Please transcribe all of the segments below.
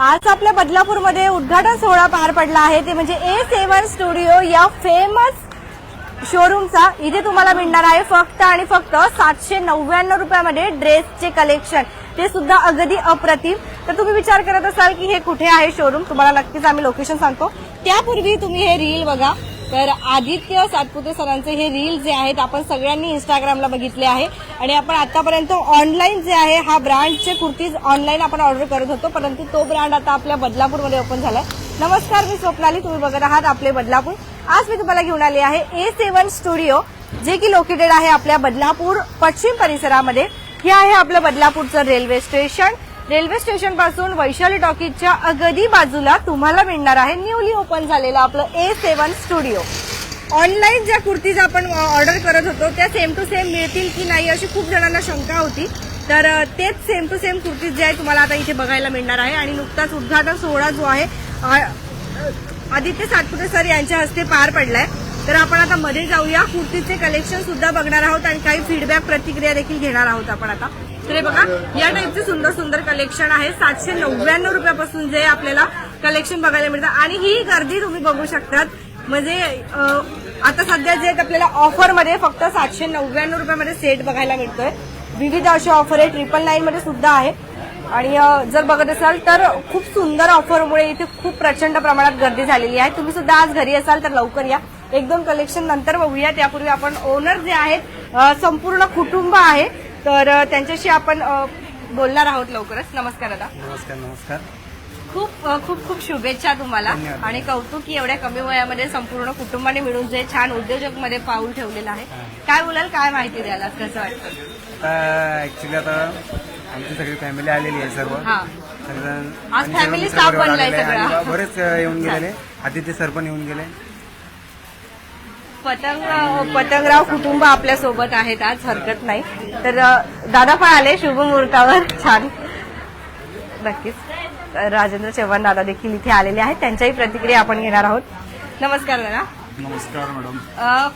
आज आपल्या बदलापूरमध्ये उद्घाटन सोहळा पार पडला आहे. ते म्हणजे ए सेवन स्टुडिओ या फेमस शोरूमचा इथे तुम्हाला मिळणार आहे फक्त आणि फक्त सातशे नव्याण्णव रुपयामध्ये ड्रेसचे कलेक्शन ते सुद्धा अगदी अप्रतिम. तर तुम्ही विचार करत असाल की हे कुठे आहे शोरूम तुम्हाला नक्कीच आम्ही लोकेशन सांगतो. त्यापूर्वी तुम्ही हे रील बघा. तर आदित्य सातपुते सरांचे हे रील जे आहेत आपण सगळ्यांनी इंस्टाग्रामला बघितले आहे. आणि आपण आतापर्यंत ऑनलाईन जे आहे हा ब्रँडचे कुर्तीज ऑनलाईन आपण ऑर्डर करत होतो. परंतु तो ब्रँड आता आपल्या बदलापूरमध्ये ओपन झालाय. नमस्कार मी स्वप्नाली. तुम्ही बघत आहात आपले बदलापूर. आज मी तुम्हाला घेऊन आली आहे ए सेवन स्टुडिओ जे की लोकेटेड आहे आपल्या बदलापूर पश्चिम परिसरामध्ये. हे आहे आपलं बदलापूरचं रेल्वे स्टेशन रेल्वे स्टेशनपासून वैशाली टॉकीजच्या अगदी बाजूला तुम्हाला मिळणार आहे न्यूली ओपन झालेलं आपलं ए सेवन स्टुडिओ. ऑनलाईन ज्या कुर्तीज आपण ऑर्डर करत होतो त्या सेम टू सेम मिळतील की नाही अशी खूप जणांना शंका होती. तर तेच सेम टू सेम कुर्तीज जे आहे तुम्हाला आता इथे बघायला मिळणार आहे. आणि नुकताच उद्घाटन सोहळा जो आहे आदित्य सातपुते सर यांच्या हस्ते पार पडलाय. तर आपण आता मध्ये जाऊया. कुर्तीचे कलेक्शन सुद्धा बघणार आहोत आणि काही फीडबॅक प्रतिक्रिया देखील घेणार आहोत आपण आता. तर हे बघा या टाईपचे सुंदर सुंदर कलेक्शन आहे. सातशे नव्याण्णव रुपयापासून जे आपल्याला कलेक्शन बघायला मिळतं. आणि ही गर्दी तुम्ही बघू शकतात. म्हणजे आता सध्या जे आपल्याला ऑफरमध्ये फक्त सातशे नव्याण्णव रुपयामध्ये सेट बघायला मिळतोय. विविध असे ऑफर आहे. ट्रिपल नाईनमध्ये सुद्धा आहे. आणि जर बघत असाल तर खूप सुंदर ऑफरमुळे इथे खूप प्रचंड प्रमाणात गर्दी झालेली आहे. तुम्ही सुद्धा आज घरी असाल तर लवकर या. एक दोन कलेक्शन नंतर बघूया त्यापूर्वी आपण ओनर जे आहेत संपूर्ण कुटुंब आहे. तर त्यांच्याशी आपण बोलणार आहोत लवकरच. नमस्कार दादा. नमस्कार नमस्कार. खूप खूप खूप शुभेच्छा तुम्हाला. आणि कौतुक की एवढ्या कमी वयामध्ये संपूर्ण कुटुंबाने मिळून जे छान उद्योजकमध्ये पाऊल ठेवलेलं आहे. काय बोलाल काय माहिती द्याल आज कसं वाटतं? आता ऍक्च्युली आता आमची सगळी फॅमिली आलेली आहे सर्व. आज मित्र परिवार बनलाय बरेच येऊन गेलेले. आदित्य सर पण येऊन गेले. पतंग पतंगराव कुटुंब आपल्यासोबत आहेत आज हरकत नाही. तर दादा पण आले शुभ मुहूर्तावर. छान. नक्कीच. राजेंद्र चव्हाण दादा देखील इथे आलेले आहेत. त्यांच्याही प्रतिक्रिया आपण घेणार आहोत. नमस्कार दादा. नमस्कार मॅडम.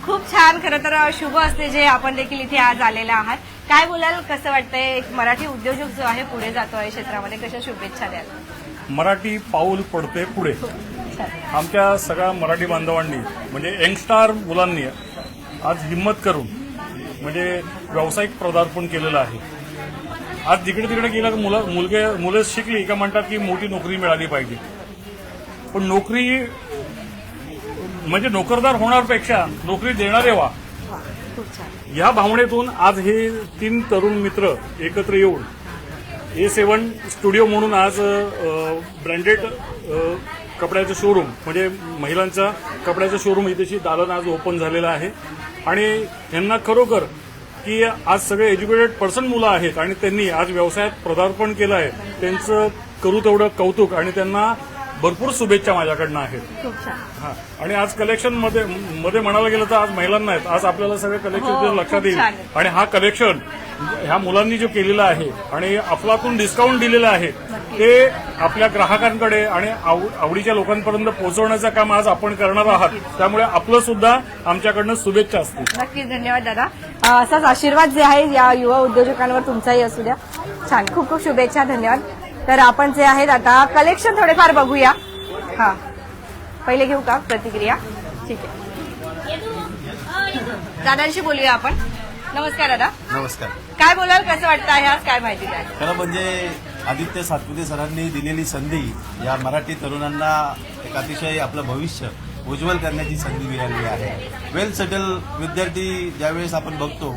खूप छान. खरं तर शुभ असते जे आपण देखील इथे आज आलेले आहात. काय बोलाल? कसं वाटतंय? एक मराठी उद्योजक जो आहे पुढे जातो आहे क्षेत्रामध्ये. कशा शुभेच्छा द्याल? मराठी पाऊल पडते पुढे. आमच्या सगळ्या मराठी बांधवांनी म्हणजे यंगस्टार मुलांनी आज हिंमत करून म्हणजे व्यावसायिक पदार्पण केलेलं आहे. आज तिकडे तिकडे गेलं की मुलं मुलगे मुलं शिकली का म्हणतात की मोठी नोकरी मिळाली पाहिजे. पण नोकरी म्हणजे नोकरदार होणारपेक्षा नोकरी देणारे व्हा. वा, या भावनेतून आज हे तीन तरुण मित्र एकत्र येऊन ए सेवन स्टुडिओ म्हणून आज ब्रँडेड कपड्याचं शोरूम म्हणजे महिलांचा कपड्याचं शोरूम इथेशी दालन आज ओपन झालेलं आहे. आणि यांना खरोखर की आज सगळे एज्युकेटेड पर्सन मुलं आहेत आणि त्यांनी आज व्यवसायात पदार्पण केलं आहे. त्यांचं करू तेवढं कौतुक आणि त्यांना भरपूर शुभेच्छा माझ्याकडनं आहेत. खूप छान. हा. आणि आज कलेक्शनमध्ये मध्ये म्हणायला गेलं तर आज महिलांना आहेत. आज आपल्याला सगळे हो, कलेक्शन लक्षात खूप येईल. छान. आणि हा कलेक्शन ह्या मुलांनी जो केलेला आहे आणि आपलातून डिस्काउंट दिलेलं आहे ते आपल्या ग्राहकांकडे आणि आव- आवडीच्या लोकांपर्यंत पोहोचवण्याचं काम आज आपण करणार आहात. त्यामुळे आपलं सुद्धा आमच्याकडनं शुभेच्छा असतील. नक्कीच धन्यवाद दादा. अ, असाच आशीर्वाद जे आहे या युवा उद्योजकांवर तुमचाही असू द्या. छान. खूप खूप शुभेच्छा धन्यवाद. तर आपण जे आहेत आता कलेक्शन थोडेफार बघूया. हा. पहिले घेऊ का प्रतिक्रिया? ठीक आहे. दादांशी बोलूया आपण. नमस्कार दादा. नमस्कार. काय बोलाल कसं वाटतं आहे आज? काय माहिती द्याल? खरं म्हणजे आदित्य सातपुते सरांनी दिलेली संधी या मराठी तरुणांना एक अतिशय आपलं भविष्य उज्ज्वल करण्याची संधी मिळालेली आहे. वेल सेटल विद्यार्थी ज्यावेळेस आपण बघतो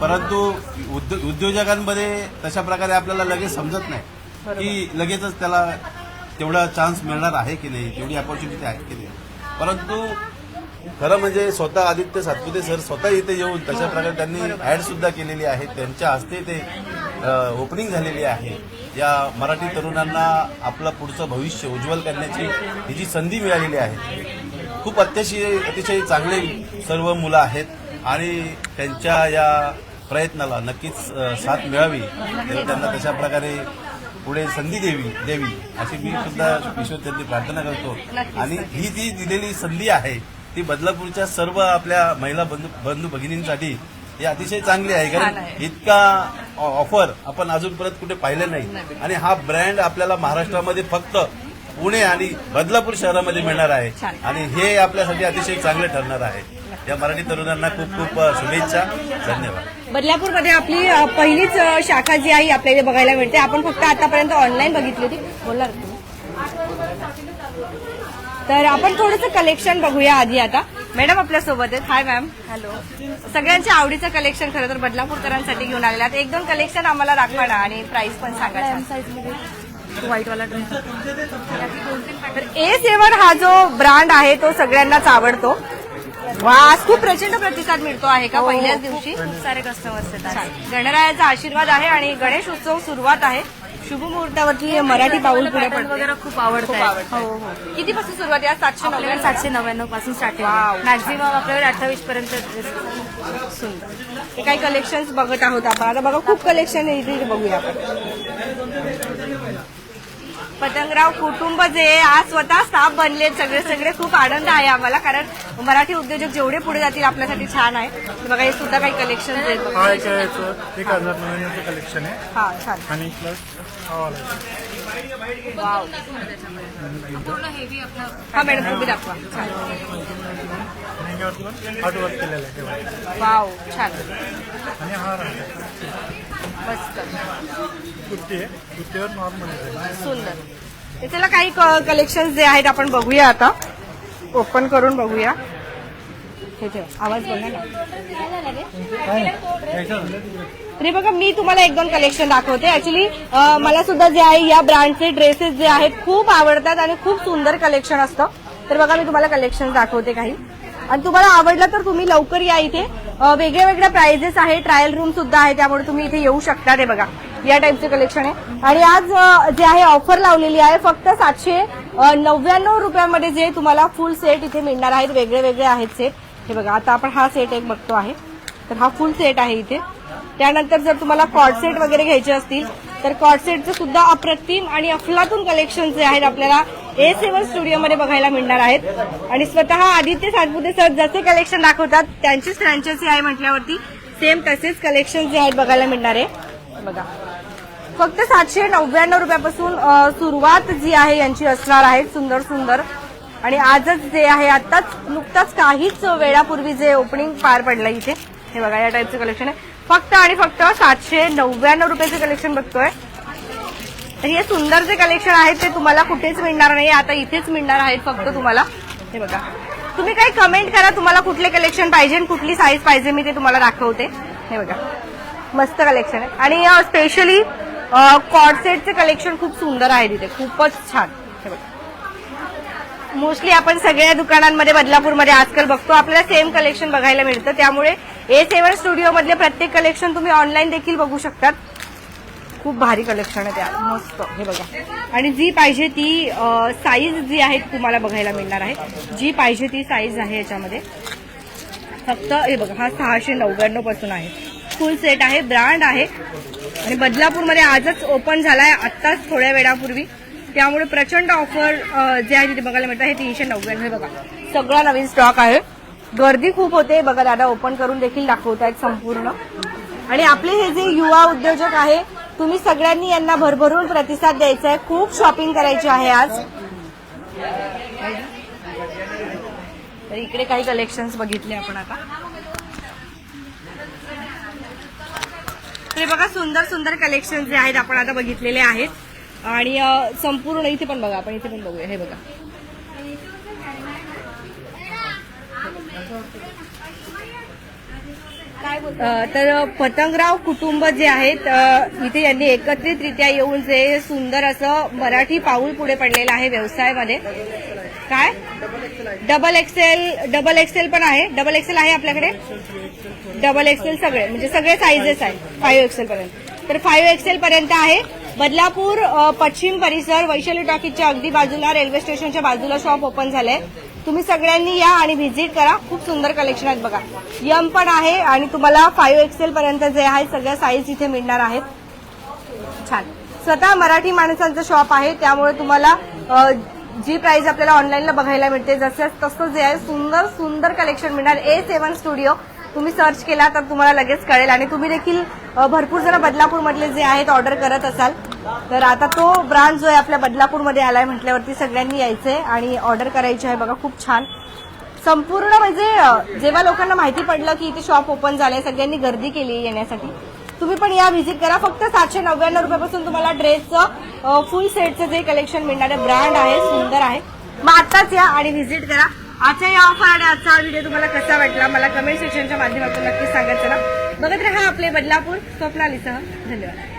परंतु उद्यो- उद्योजकांमध्ये तशा प्रकारे आपल्याला लगेच समजत नाही. की लगेचच त्याला तेवढा चान्स मिळणार आहे की नाही तेवढी ऑपॉर्च्युनिटी आहे की नाही. परंतु खरं म्हणजे स्वतः आदित्य सातपुते सर स्वतः इथे येऊन तशा प्रकारे त्यांनी ऍड सुद्धा केलेली आहे. त्यांच्या हस्ते ते ओपनिंग झालेली आहे. या मराठी तरुणांना आपलं पुढचं भविष्य उज्ज्वल करण्याची ही जी संधी मिळालेली आहे खूप अतिशय अतिशय चांगले सर्व मुलं आहेत आणि त्यांच्या या प्रयत्नाला नक्कीच साथ मिळावी. त्यांना तशा प्रकारे पुढे संधी देवी देवी अशी मी सुद्धा ईश्वर त्यांनी प्रार्थना करतो. आणि ही जी दिलेली संधी आहे ती बदलापूरच्या सर्व आपल्या महिला बंधू बंधू भगिनींसाठी ही अतिशय चांगली आहे. कारण. इतका ऑफर आपण अजूनपर्यंत कुठे पाहिलं नाही. आणि हा ब्रँड आपल्याला महाराष्ट्रामध्ये फक्त पुणे आणि बदलापूर शहरामध्ये मिळणार आहे. आणि हे आपल्यासाठी अतिशय चांगले ठरणार आहे. या मराठी तरुणांना खूप खूप शुभेच्छा. धन्यवाद. बदलापूरमध्ये आपली पहिलीच शाखा जी आहे आपल्याला बघायला मिळते. आपण फक्त आतापर्यंत ऑनलाईन बघितली होती. बोलणार तर आपण थोडंसं कलेक्शन बघूया आधी आता. मॅडम आपल्यासोबत आहेत. हाय मॅम हॅलो सगळ्यांच्या आवडीचं कलेक्शन खरं तर बदलापूरकरांसाठी घेऊन आलेलं एक दोन कलेक्शन आम्हाला दाखवा ना आणि प्राइस पण सांगा. व्हाईटवाला ड्रेस तर ए सेवन हा जो ब्रांड आहे तो सगळ्यांनाच आवडतो. वा आज खूप प्रचंड प्रतिसाद मिळतो आहे का पहिल्याच दिवशी? खूप सारे कस्टमर्स येतात. गणरायाचा आशीर्वाद आहे आणि गणेश उत्सव सुरुवात आहे. शुभ मुहूर्तावरती मराठी पाऊल पुढे वगैरे खूप आवडत हो हो. कितीपासून सुरुवात आहे? सातशे नव्याण्णव. सातशे नव्याण्णवपासून स्टार्टिंग. मॅक्झिमम आपल्याकडे अठ्ठावीस पर्यंत सुंदर हे काही कलेक्शन्स बघत आहोत आपण. आता बघा खूप कलेक्शन आहे. इथे बघूया आपण. पतंगराव कुटुंब जे आज स्वतः स्टाफ बनले सगळे सगळे खूप आनंद आहे आम्हाला कारण मराठी उद्योजक जेवढे पुढे जातील आपल्यासाठी छान आहे. बघा हे सुद्धा काही कलेक्शन. हा एक एक हजार कलेक्शन आहे. हा छान. आणि प्लस हा. वाव. पूर्ण हेवी आपलं. हा मॅडम तुम्ही दाखवा. छान. वाव आणि हा मस्त. कुर्ती आहे. कुर्तीवर नॉर्मल आहे. सुंदर. तर चला काही कलेक्शन जे आहेत आपण बघूया आता. ओपन करून बघूया. हे ठेव. आवाज बघा ना. तरी बघा मी तुम्हाला एक दोन कलेक्शन दाखवते. ऍक्च्युली मला सुद्धा जे आहे या ब्रँडचे ड्रेसेस जे आहेत खूप आवडतात आणि खूप सुंदर कलेक्शन असतं. तर बघा मी तुम्हाला कलेक्शन दाखवते काही. आणि तुम्हाला आवडलं तर तुम्ही लवकर या इथे. वेगळ्या वेगळ्या प्राइजेस आहे. ट्रायल रूम सुद्धा आहे. त्यामुळे तुम्ही इथे येऊ शकता ते बघा. या टाईपचे कलेक्शन आहे. आणि आज जे आहे ऑफर लावलेली आहे फक्त सातशे नव्याण्णव रुपयामध्ये जे तुम्हाला फुल सेट इथे मिळणार आहेत. वेगळे वेगळे आहेत सेट हे बघा आता आपण हा सेट एक बघतो आहे. तर हा फुल सेट आहे इथे. त्यानंतर जर तुम्हाला कॉर्ड सेट वगैरे घ्यायचे असतील तर कॉर्ड सेटचं सुद्धा अप्रतिम आणि अफलातून कलेक्शन जे आहेत आपल्याला ए सेवन स्टुडिओमध्ये बघायला मिळणार आहेत. आणि स्वतः आदित्य सातपुते सर जसे कलेक्शन दाखवतात त्यांचीच फ्रँचायसी आहे म्हटल्यावरती सेम तसेच कलेक्शन जे आहेत बघायला मिळणार आहे. बघा. फक्त सातशे नव्याण्णव रुपयापासून सुरुवात जी आहे यांची असणार आहे सुंदर सुंदर. आणि आजच जे आहे आताच नुकताच काहीच वेळापूर्वी जे ओपनिंग पार पडलं इथे. हे बघा या टाईपचं कलेक्शन आहे. फक्त आणि फक्त सातशे नव्याण्णव रुपयाचे कलेक्शन बघतोय. तर हे सुंदर जे कलेक्शन आहेत ते तुम्हाला कुठेच मिळणार नाही. आता इथेच मिळणार आहेत फक्त तुम्हाला. हे बघा. तुम्ही काही कमेंट करा तुम्हाला कुठले कलेक्शन पाहिजे आणि कुठली साईज पाहिजे मी ते तुम्हाला दाखवते. हे बघा. मस्त कलेक्शन आहे. आणि स्पेशली कॉर्डसेटचे कलेक्शन खूप सुंदर आहे तिथे. खूपच छान. हे बघा. मोस्टली आपण सगळ्या दुकानांमध्ये बदलापूरमध्ये आजकाल बघतो. आपल्याला सेम कलेक्शन बघायला मिळतं. त्यामुळे ए सेवन स्टुडिओमधले प्रत्येक कलेक्शन तुम्ही ऑनलाईन देखील बघू शकतात. खूप भारी कलेक्शन आहे त्या मस्त. हे बघा. आणि जी पाहिजे ती साईज जी आहे तुम्हाला बघायला मिळणार आहे. जी पाहिजे ती साईज आहे याच्यामध्ये. फक्त हे बघा हा सहाशे नव्याण्णवपासून आहे. फुल सेट आहे ब्रँड आहे. आणि बदलापूरमध्ये आजच ओपन झालाय आत्ताच थोड्या वेळापूर्वी. त्यामुळे प्रचंड ऑफर जे आहे तिथे बघायला मिळतं हे तीनशे नव्याण्णव. हे बघा. सगळा नवीन स्टॉक आहे. गर्दी खूप होते. बघा दादा ओपन करून देखील दाखवत आहेत संपूर्ण. आणि आपले हे जे युवा उद्योजक आहे तुम्ही सगळ्यांनी यांना भरभरून प्रतिसाद द्यायचा आहे खूप शॉपिंग करायची आहे आज. तर इकडे काही कलेक्शन्स बघितले आपण आता. हे बघा सुंदर सुंदर कलेक्शन जे आहेत आपण आता बघितलेले आहेत. आणि संपूर्ण इथे पण बघा आपण इथे पण बघूया. हे बघा. तर पतंगराव कुटुंब जे आहेत इथे यांनी एकत्रितरित्या येऊन जे सुंदर असं मराठी पाऊल पुढे पडलेलं आहे व्यवसायामध्ये. काय? डबल एक्सेल डबल एक्सेल पण आहे. डबल एक्सेल आहे आपल्याकडे? डबल एक्सेल सगळे म्हणजे सगळे साईजेस आहेत. फाईव्ह एक्सेल पर्यंत. तर फाईव्ह एक्सेल पर्यंत आहे. बदलापूर पश्चिम परिसर वैशाली टॉकीजच्या अगदी बाजूला रेल्वे स्टेशनच्या बाजूला शॉप ओपन झालंय. तुम्ही सगळ्यांनी या आणि व्हिजिट करा. खूप सुंदर कलेक्शन आहेत बघा. यम पण आहे आणि तुम्हाला फाईव्ह एक्सेल पर्यंत जे आहे सगळ्या साईज इथे मिळणार आहेत. छान. स्वतः मराठी माणसांचं शॉप आहे. त्यामुळे तुम्हाला जी प्राइस आपल्याला ऑनलाईनला बघायला मिळते जसं तसं जे आहे सुंदर सुंदर कलेक्शन मिळणार. ए सेवन स्टुडिओ तुम्ही सर्च केला तर तुम्हाला लगेच कळेल. आणि तुम्ही देखील भरपूर जण बदलापूरमधले जे आहेत ऑर्डर करत असाल. तर आता तो ब्रांड जो आहे आपल्या बदलापूरमध्ये आलाय म्हटल्यावरती सगळ्यांनी यायचंय आणि ऑर्डर करायची आहे बघा खूप छान. संपूर्ण म्हणजे जेव्हा लोकांना माहिती पडलं की इथे शॉप ओपन झालंय सगळ्यांनी गर्दी केली येण्यासाठी तुम्ही पण या व्हिजिट करा. फक्त सातशे नव्याण्णव रुपयापासून तुम्हाला ड्रेसचं फुल सेटचं जे कलेक्शन मिळणारे ब्रँड आहे सुंदर आहे. मग आत्ताच या आणि व्हिजिट करा. आजच्या या ऑफर आणि आजचा व्हिडिओ तुम्हाला कसा वाटला? मला कमेंट सेक्शनच्या माध्यमातून नक्कीच सांगायचं ना? बघत राहा आपले बदलापूर. स्वप्नालीसह धन्यवाद.